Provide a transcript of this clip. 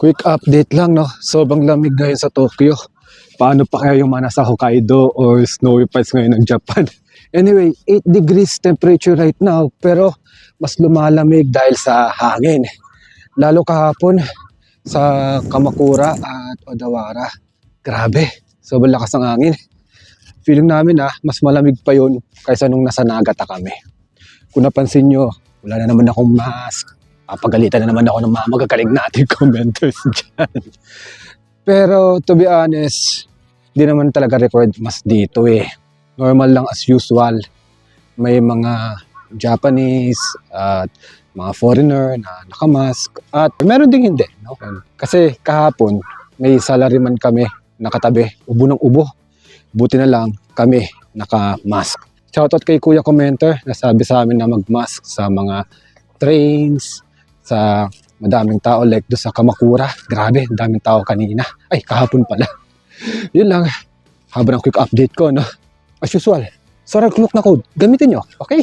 Quick update lang, no? Sobrang lamig ngayon sa Tokyo. Paano pa kaya yung mga nasa Hokkaido or snowy parts ngayon ng Japan? Anyway, 8 degrees temperature right now, pero mas lumalamig dahil sa hangin. Lalo kahapon sa Kamakura at Odawara. Grabe, sobrang lakas ng hangin. Feeling namin ah, mas malamig pa yun kaysa nung nasa Nagata kami. Kung napansin nyo, wala na naman akong mask. Papagalitan na naman ako ng mga magagaling natin commenters dyan. Pero to be honest, di naman talaga record mas dito eh. Normal lang as usual. May mga Japanese at mga foreigner na nakamask at meron ding hindi. No? Kasi kahapon may salaryman kami nakatabi, ubo ng ubo. Buti na lang kami naka-mask. Shoutout kay Kuya Commenter na sabi sa amin na mag-mask sa mga trains, sa madaming tao like do sa Kamakura. Grabe, daming tao kanina. Ay, kahapon pala. Yun lang. Haba ng quick update ko, no? As usual, Solar Clock na code. Gamitin nyo, okay?